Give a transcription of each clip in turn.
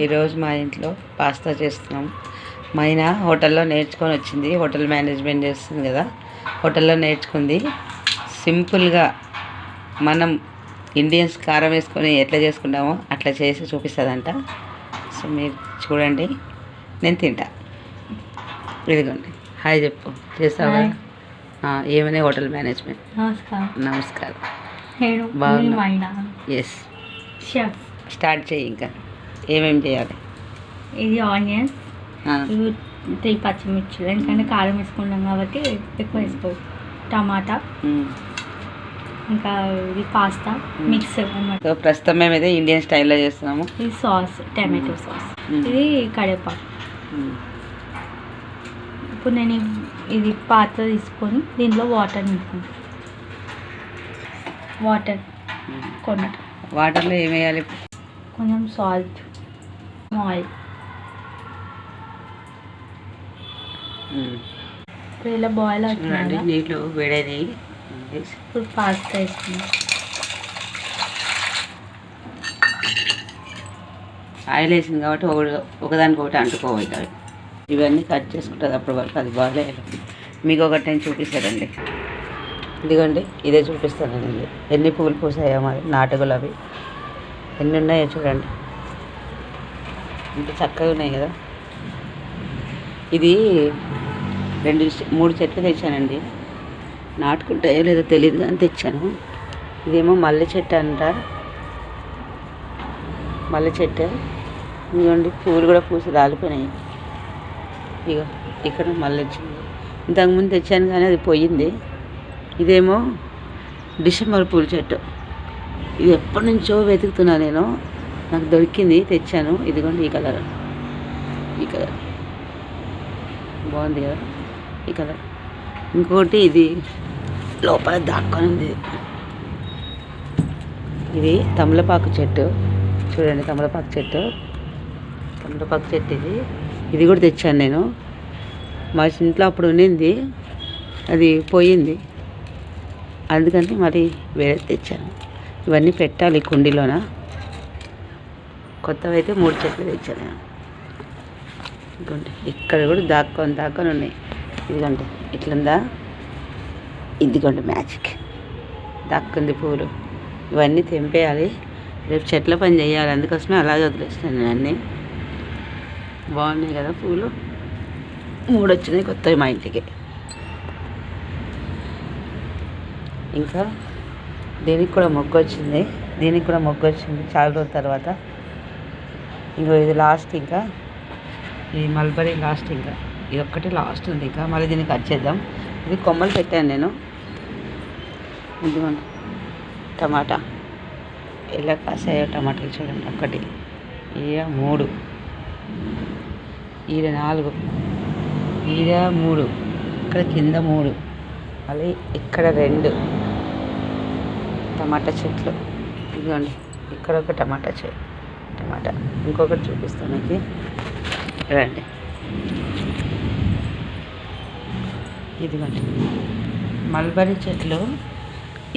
ఈరోజు మా ఇంట్లో పాస్తా చేస్తున్నాం. మా ఆయన హోటల్లో నేర్చుకొని వచ్చింది. హోటల్ మేనేజ్మెంట్ చేస్తుంది కదా. హోటల్లో నేర్చుకుంది. సింపుల్గా మనం ఇండియన్స్ కారం వేసుకొని ఎట్లా చేసుకుంటామో అట్లా చేసి చూపిస్తుందంట. సో మీరు చూడండి. నేను తింటా. ఇదిగోండి. హాయ్ చెప్పు. చేస్తావా. ఆ, ఏమనే హోటల్ మేనేజ్మెంట్? నమస్కారం. నమస్కారం. నేను బాగున్నా. మైనా. ఎస్ స్టార్ట్ చేయి ఇంకా. ఏమేమి చేయాలి? ఇది ఆనియన్స్ ఇవి త్రీ పచ్చిమిర్చి ఎందుకంటే కారం వేసుకుంటాం కాబట్టి ఎక్కువ వేసుకో టమాటా. ఇంకా ఇది పాస్తా మిక్స్ సో ప్రస్తుతం మేమైతే ఇండియన్ స్టైల్లో చేస్తున్నాము. ఇది సాస్ టమాటో సాస్. ఇది కరివేపాకు. మ్. ఇప్పుడు నేను ఇది పాత్ర తీసుకొని దీంట్లో వాటర్ నింపుకుంటాను వాటర్ మ్. కొన్ని వాటర్లో ఏం వేయాలి? కొంచెం సాల్ట్. ఆయిల్ మ్. ఇప్పుడు ఇలా బాయిల్ అవుతుంది నీళ్ళు వేడైనవి ఇప్పుడు పాస్తా వేసుకున్నాం ఆయిల్ వేసింది కాబట్టి ఒక ఒకదానికి ఒకటి అంటుకోవాలి అవి ఇవన్నీ కట్ చేసుకుంటుంది అప్పటి వరకు అది బాగాలేదు మీకు ఒకటి నేను చూపిస్తానండి ఇదిగోండి ఇదే చూపిస్తానండి ఎన్ని పువ్వులు పూసాయో మరి నాటు గులాబీ ఎన్ని ఉన్నాయో చూడండి ఇంత చక్కగా ఉన్నాయి కదా. ఇది రెండు మూడు చెట్లు తెచ్చానండి. నాటుకుంటాయో లేదో తెలియదు కానీ తెచ్చాను. ఇదేమో మల్లె చెట్టు అంట. మల్లె చెట్టు. ఇదిగోండి పువ్వులు కూడా పూసి రాలిపోయినాయి. ఇగో ఇక్కడ మల్లె చెట్టు. ఇంతకుముందు తెచ్చాను కానీ అది పోయింది. ఇదేమో డిసెంబర్ పూల చెట్టు. ఇది ఎప్పటి నుంచో వెతుకుతున్నా నేను. నాకు దొరికింది తెచ్చాను. ఇదిగోండి ఈ కలర్. ఈ కలర్. బాగుంది కదా? ఈ కలర్. ఇంకోటి ఇది. లోపల దాక్కొని ఉంది. ఇది తమలపాకు చెట్టు. చూడండి తమలపాకు చెట్టు. తమలపాకు చెట్టు ఇది. ఇది కూడా తెచ్చాను నేను. మా ఇంట్లో అప్పుడు ఉండింది అది పోయింది. అందుకని మరి వేరే తెచ్చాను. ఇవన్నీ పెట్టాలి కుండీలోన? కొత్తవి అయితే మూడు చెట్లు తెచ్చాను నేను. ఇదిగోండి ఇక్కడ కూడా దాక్కొని దాక్కొని ఉన్నాయి. ఇదిగోండి ఇట్లుందా? ఇదిగోండి మ్యాజిక్. దాక్కుంది పూలు. ఇవన్నీ తెంపేయాలి. రేపు చెట్ల పని చేయాలి. అందుకోసమే అలాగే వదిలేస్తాను నేను అన్నీ. బాగున్నాయి కదా పూలు? మూడు వచ్చినాయి కొత్తవి మా ఇంటికి. ఇంకా దీనికి కూడా మొగ్గు వచ్చింది. దీనికి కూడా మొగ్గు వచ్చింది. చాలా రోజుల తర్వాత ఇగో ఇది లాస్ట్ ఇంకా. ఈ మల్బరీ లాస్ట్ ఇంకా. ఇది ఒక్కటి లాస్ట్ ఉంది ఇంకా. మళ్ళీ దీన్ని కట్ చేద్దాం. ఇది కొమ్మలు పెట్టాను నేను. ఇదిగోండి. టమాటా. ఎలా కాసాయో టమాటాలు చూడండి. ఒకటి ఈడ మూడు ఈడ నాలుగు ఈడ మూడు ఇక్కడ కింద మూడు మళ్ళీ ఇక్కడ రెండు టమాటా చెట్లు. ఇదిగోండి. ఇక్కడ ఒక టమాటా చెట్టు. అనమాట ఇంకొకటి చూపిస్తాను మీకు రండి. ఇదిగోండి. మల్బరీ చెట్లు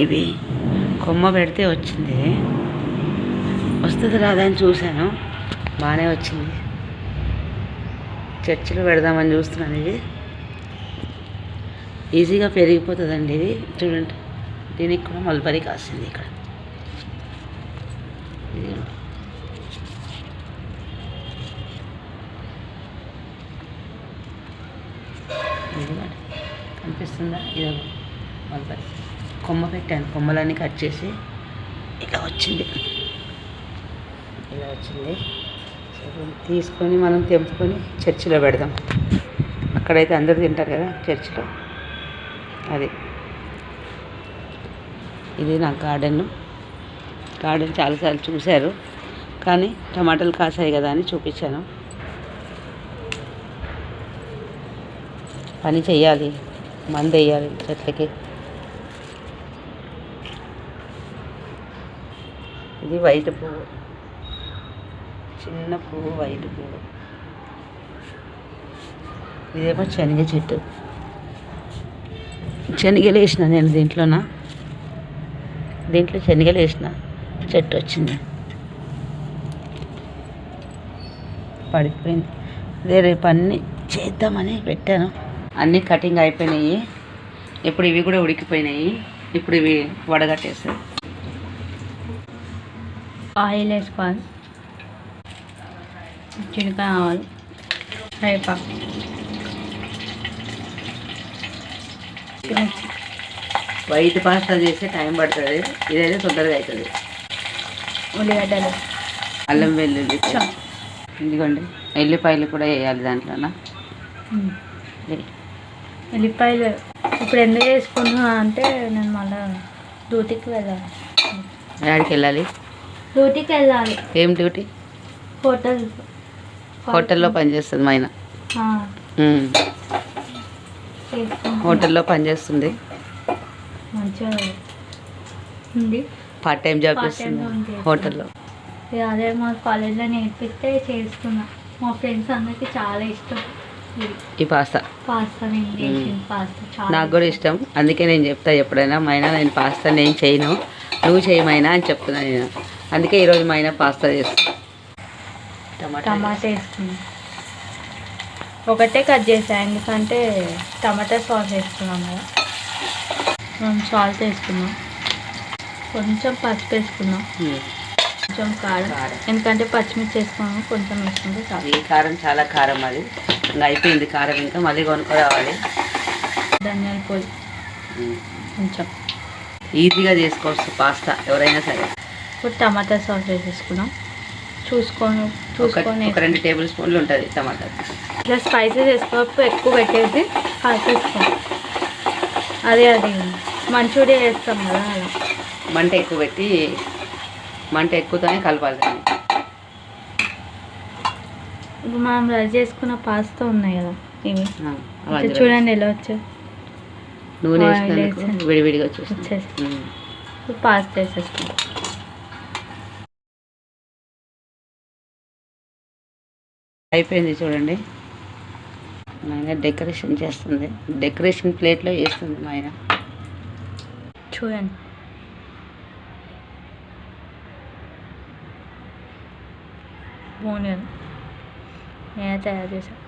ఇవి కొమ్మ పెడితే వచ్చింది. వస్తుంది రాదా అని చూశాను. బాగానే వచ్చింది. చర్చిలో పెడదామని చూస్తున్నాను ఇది ఈజీగా పెరిగిపోతుందండి ఇది చూడండి. దీనికి కూడా మల్బరీ కాసింది ఇక్కడ ఇదిగోండి. ఇదిగోండి. కనిపిస్తుందా? ఇదో మల్బరీ కొమ్మ పెట్టాను. కొమ్మలన్నీ కట్ చేసి ఇలా వచ్చింది. ఇలా వచ్చింది. తీసుకొని మనం తెంపుకొని చర్చిలో పెడదాం. అక్కడైతే అందరూ తింటారు కదా చర్చిలో. అది. ఇది నా గార్డెన్. గార్డెన్ చాలాసార్లు చూశారు. కానీ టమాటాలు కాసాయి కదా అని చూపించాను. పని చేయాలి మందు వేయాలి చెట్లకి. ఇది వైట్ పువ్వు. చిన్న పువ్వు వైట్ పువ్వు. ఇదేమో శనగ చెట్టు. శనగలు వేసిన నేను దీంట్లోన? దీంట్లో శనగలు వేసిన చెట్టు వచ్చింది. పడిపోయింది. వేరే రేపు చేద్దామని పెట్టాను. అన్నీ కటింగ్ అయిపోయినాయి. ఇప్పుడు ఇవి కూడా ఉడికిపోయినాయి. ఇప్పుడు ఇవి వడగట్టేస్తాయి ఆయిల్ వేసుకోవాలి చిన్నకాయ ఆవాలు కరివేపాకు. వైట్ పాస్తా చేస్తే టైం పడుతుంది. ఇదైతే తొందరగా అవుతుంది. ఉల్లిగడ్డలు. అల్లం వెల్లుల్లి. ఇదిగోండి ఎల్లిపాయలు కూడా వేయాలి దాంట్లోన? ఎల్లిపాయలు ఇప్పుడు ఎందుకు వేసుకుంటున్నా అంటే నేను మళ్ళీ డ్యూటీకి వెళ్ళాలి యాడికి వెళ్ళాలి? డ్యూటీకి వెళ్ళాలి. ఏం డ్యూటీ? హోటల్. హోటల్లో పనిచేస్తుంది మైన. హోటల్లో పనిచేస్తుంది మంచిగా ఉంది. పార్ట్ టైం జాబ్ చేస్తుంది. హోటల్లో. అదే మా కాలేజ్లో నేర్పిస్తే చేస్తున్నా. మా ఫ్రెండ్స్ అందరికి చాలా ఇష్టం. ఈ పాస్తా. నాకు కూడా ఇష్టం. అందుకే నేను చెప్తా ఎప్పుడైనా మైనా నేను పాస్తా నేను చేయను. నువ్వు చేయమైనా అని చెప్తున్నా నేను. అందుకే ఈరోజు మైనా పాస్తా చేస్తా. టమాటా వేసుకున్నాం. ఒకటే కట్ చేసా ఎందుకంటే టమాటా సాస్ వేసుకున్నాం కదా. సాల్ట్ వేసుకున్నాం. కొంచెం పసుపు వేసుకున్నాం. కొంచెం కారం. ఎందుకంటే పచ్చిమిర్చి వేసుకున్నాం కొంచెం వేసుకుంటే చాలు. ఈ కారం చాలా కారం అది. ఇంకా అయిపోయింది కారం ఇంకా మళ్ళీ కొనుక్కోరావాలి. ధనియాల పొడి. కొంచెం. ఈజీగా చేసుకోవచ్చు పాస్తా ఎవరైనా సరే. ఇప్పుడు టమాటా సాస్ వేసేసుకున్నాం చూసుకొని చూసుకొని. రెండు టేబుల్ స్పూన్లు ఉంటుంది టమాటా. ఇట్లా స్పైసెస్ వేసుకోవచ్చు ఎక్కువ పెట్టేసి కలిపేసుకోం అదే అది. మంచూరియా వేస్తాం కదా అలా. మంట ఎక్కువ పెట్టి మంట ఎక్కువతోనే కలపాలి దాన్ని. ఇప్పుడు మనం రెడీ చేసుకున్న పాస్తా ఉన్నాయి కదా ఇవి. చూడండి ఎలా వచ్చాయి. నూనె. విడివిడిగా వచ్చేసి పాస్తా వేసేస్తాం. అయిపోయింది చూడండి. మా డెకరేషన్ చేస్తుంది. డెకరేషన్ ప్లేట్లో వేస్తుంది మా ఆయన చూడండి. కదా నేనే తయారు చేశాను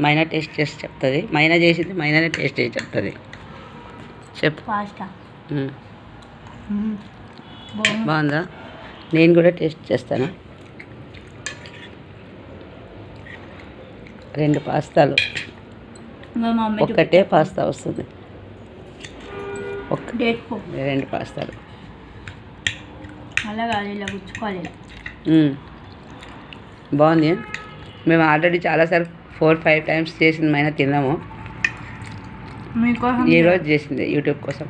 మైనా టేస్ట్ చేసి చెప్తుంది. మైనా చేసింది మైనానే టేస్ట్ చేసి చెప్తుంది. చెప్పు. పాస్తా. ఉమ్. బాగుంది. నేను కూడా టేస్ట్ చేస్తాను? రెండు పాస్తాలు. ఒక్కటే పాస్తా వస్తుంది. రెండు పాస్తాలు. అలా కాదు ఇలా గుచ్చుకోవాలి. బాగుంది. మేము ఆల్రెడీ చాలాసార్లు ఫోర్ ఫైవ్ టైమ్స్ చేసింది మైన తిన్నాము. ఈరోజు చేసింది యూట్యూబ్ కోసం.